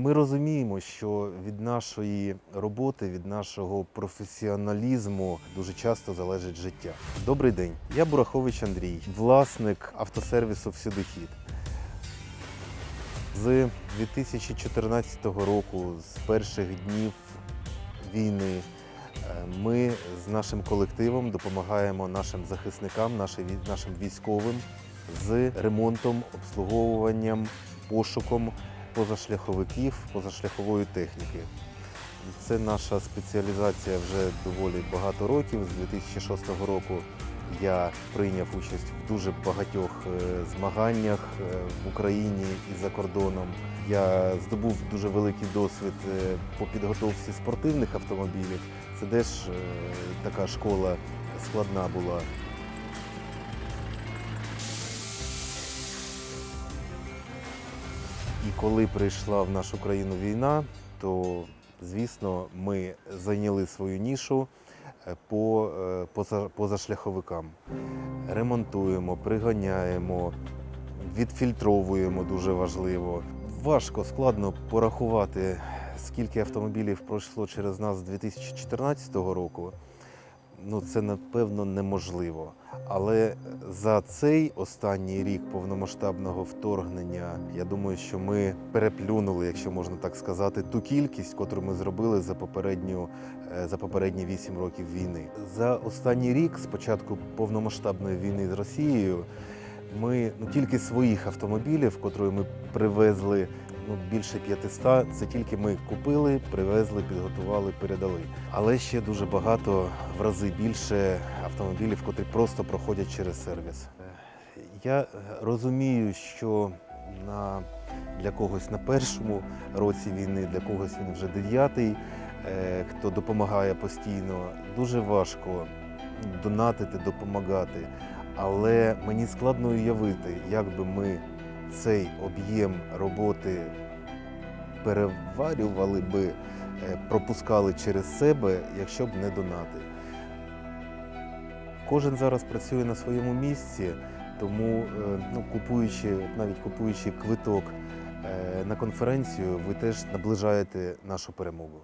Ми розуміємо, що від нашої роботи, від нашого професіоналізму дуже часто залежить життя. Добрий день, я Бурахович Андрій, власник автосервісу Всюдихід. З 2014 року, з перших днів війни, е, ми з нашим колективом допомагаємо нашим захисникам, нашим військовим з ремонтом, обслуговуванням, пошуком позашляховиків, позашляхової техніки. Це наша спеціалізація вже доволі багато років. З 2006 року я прийняв участь в дуже багатьох е, змаганнях е, в Україні і за кордоном. Я здобув дуже великий досвід е, по підготовці спортивних автомобілів. Це теж така школа складна була. І коли прийшла в нашу країну війна, то звісно ми зайняли свою нішу е, по е, поза- позашляховикам. Ремонтуємо, приганяємо, відфільтровуємо дуже важливо. Важко, складно порахувати, скільки автомобілів пройшло через нас з 2014 року. Ну, це напевно неможливо. Але за цей останній рік повномасштабного вторгнення, я думаю, що ми переплюнули, якщо можна так сказати, ту кількість, котру ми зробили за попередню е, за попередні 8 років війни. За останній рік, з початку повномасштабної війни з Росією, ми ну тільки своїх автомобілів, котрі ми привезли. Ну, більше 500, це тільки ми купили, привезли, підготували, передали. Але ще дуже багато, в рази більше автомобілів, котрі просто проходять через сервіс. Я розумію, що на, для когось на першому році війни, для когось він вже дев'ятий, е, хто допомагає постійно, дуже важко донатити, допомагати. Але мені складно уявити, як би ми цей об'єм роботи переварювали би, е, пропускали через себе, якщо б не донати. Кожен зараз працює на своєму місці, тому е, ну, купуючи, навіть купуючи квиток е, на конференцію, ви теж наближаєте нашу перемогу.